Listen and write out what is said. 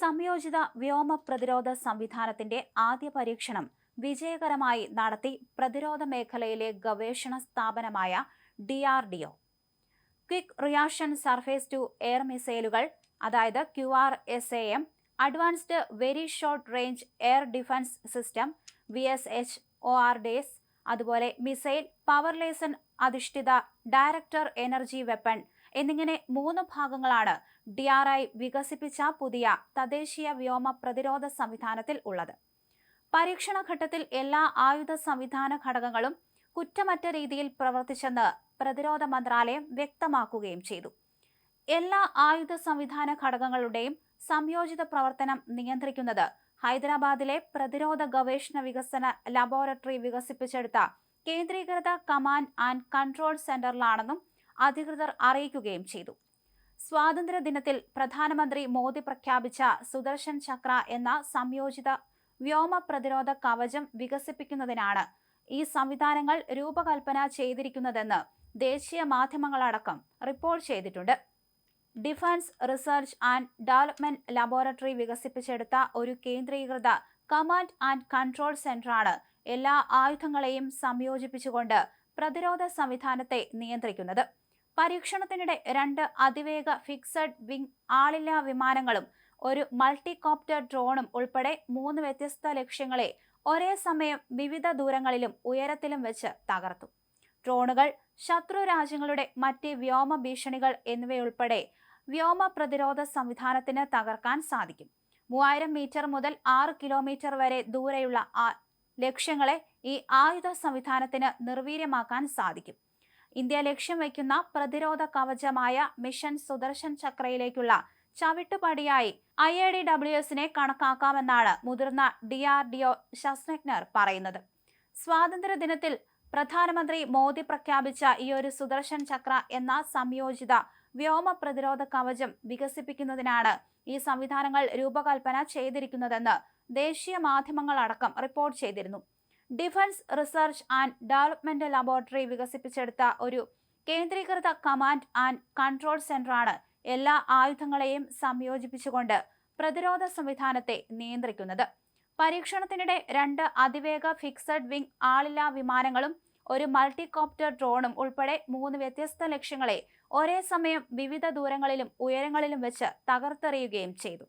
സംയോജിത വ്യോമ പ്രതിരോധ സംവിധാനത്തിന്റെ ആദ്യ പരീക്ഷണം വിജയകരമായി നടത്തി പ്രതിരോധ മേഖലയിലെ ഗവേഷണ സ്ഥാപനമായ DRDO quick reaction surface to air മിസൈലുകൾ അതായത് Q R S A M advanced very short range air defence system V S H O R days അതുപോലെ മിസൈൽ പവർ ലേസൺ അധിഷ്ഠിത ഡയറക്ടർ എനർജി വെപ്പൺ എന്നിങ്ങനെ മൂന്ന് ഭാഗങ്ങളാണ് ഡി ആർ ഐ വികസിപ്പിച്ച പുതിയ തദ്ദേശീയ വ്യോമ പ്രതിരോധ സംവിധാനത്തിൽ ഉള്ളത്. പരീക്ഷണ ഘട്ടത്തിൽ എല്ലാ ആയുധ സംവിധാന ഘടകങ്ങളും കുറ്റമറ്റ രീതിയിൽ പ്രവർത്തിച്ചെന്ന് പ്രതിരോധ മന്ത്രാലയം വ്യക്തമാക്കുകയും ചെയ്തു. എല്ലാ ആയുധ സംവിധാന ഘടകങ്ങളുടെയും സംയോജിത പ്രവർത്തനം നിയന്ത്രിക്കുന്നത് ഹൈദരാബാദിലെ പ്രതിരോധ ഗവേഷണ വികസന ലബോറട്ടറി വികസിപ്പിച്ചെടുത്ത കേന്ദ്രീകൃത കമാൻഡ് ആൻഡ് കൺട്രോൾ സെന്ററിലാണെന്നും അധികൃതർ അറിയിക്കുകയും ചെയ്തു. സ്വാതന്ത്ര്യ ദിനത്തിൽ പ്രധാനമന്ത്രി മോദി പ്രഖ്യാപിച്ച സുദർശൻ ചക്ര എന്ന സംയോജിത വ്യോമ പ്രതിരോധ കവചം വികസിപ്പിക്കുന്നതിനാണ് ഈ സംവിധാനങ്ങൾ രൂപകൽപ്പന ചെയ്തിരിക്കുന്നതെന്ന് ദേശീയ മാധ്യമങ്ങളടക്കം റിപ്പോർട്ട് ചെയ്തിട്ടുണ്ട്. Defence Research and Development Laboratory വികസിപ്പിച്ചെടുത്ത ഒരു കേന്ദ്രീകൃത കമാൻഡ് ആൻഡ് കൺട്രോൾ സെന്ററാണ് എല്ലാ ആയുധങ്ങളെയും സംയോജിപ്പിച്ചുകൊണ്ട് പ്രതിരോധ സംവിധാനത്തെ നിയന്ത്രിക്കുന്നത്. പരീക്ഷണത്തിനിടെ രണ്ട് അതിവേഗ ഫിക്സഡ് വിംഗ് ആളില്ലാ വിമാനങ്ങളും ഒരു മൾട്ടികോപ്റ്റർ ഡ്രോണും ഉൾപ്പെടെ മൂന്ന് വ്യത്യസ്ത ലക്ഷ്യങ്ങളെ ഒരേ സമയം വിവിധ ദൂരങ്ങളിലും ഉയരത്തിലും വെച്ച് തകർത്തു. ഡ്രോണുകൾ ശത്രു രാജ്യങ്ങളുടെ മറ്റ് വ്യോമ ഭീഷണികൾ എന്നിവയുൾപ്പെടെ വ്യോമ പ്രതിരോധ സംവിധാനത്തിന് തകർക്കാൻ സാധിക്കും. മൂവായിരം മീറ്റർ മുതൽ ആറ് കിലോമീറ്റർ വരെ ദൂരെയുള്ള ലക്ഷ്യങ്ങളെ ഈ ആയുധ സംവിധാനത്തിന് നിർവീര്യമാക്കാൻ സാധിക്കും. ഇന്ത്യ ലക്ഷ്യം വയ്ക്കുന്ന പ്രതിരോധ കവചമായ മിഷൻ സുദർശൻ ചക്രയിലേക്കുള്ള ചവിട്ടുപടിയായി ഐ എ ഡി ഡബ്ല്യു എസിനെ കണക്കാക്കാമെന്നാണ് മുതിർന്ന ഡി ആർ ഡി ഒ ശാസ്ത്രജ്ഞർ പറയുന്നത്. സ്വാതന്ത്ര്യ ദിനത്തിൽ പ്രധാനമന്ത്രി മോദി പ്രഖ്യാപിച്ച ഈ ഒരു സുദർശൻ ചക്ര എന്ന സംയോജിത വ്യോമ പ്രതിരോധ കവചം വികസിപ്പിക്കുന്നതിനാണ് ഈ സംവിധാനങ്ങൾ രൂപകൽപ്പന ചെയ്തിരിക്കുന്നതെന്ന് ദേശീയ മാധ്യമങ്ങളടക്കം റിപ്പോർട്ട് ചെയ്തിരുന്നു. Defence Research and Development Laboratory വികസിപ്പിച്ചെടുത്ത ഒരു കേന്ദ്രീകൃത കമാൻഡ് ആൻഡ് കൺട്രോൾ സെന്ററാണ് എല്ലാ ആയുധങ്ങളെയും സംയോജിപ്പിച്ചുകൊണ്ട് പ്രതിരോധ സംവിധാനത്തെ നിയന്ത്രിക്കുന്നത്. പരീക്ഷണത്തിനിടെ രണ്ട് അതിവേഗ ഫിക്സഡ് വിംഗ് ആളില്ലാ വിമാനങ്ങളും ഒരു മൾട്ടികോപ്റ്റർ ഡ്രോണും ഉൾപ്പെടെ മൂന്ന് വ്യത്യസ്ത ലക്ഷ്യങ്ങളെ ഒരേ സമയം വിവിധ ദൂരങ്ങളിലും ഉയരങ്ങളിലും വെച്ച് തകർത്തെറിയുകയും ചെയ്തു.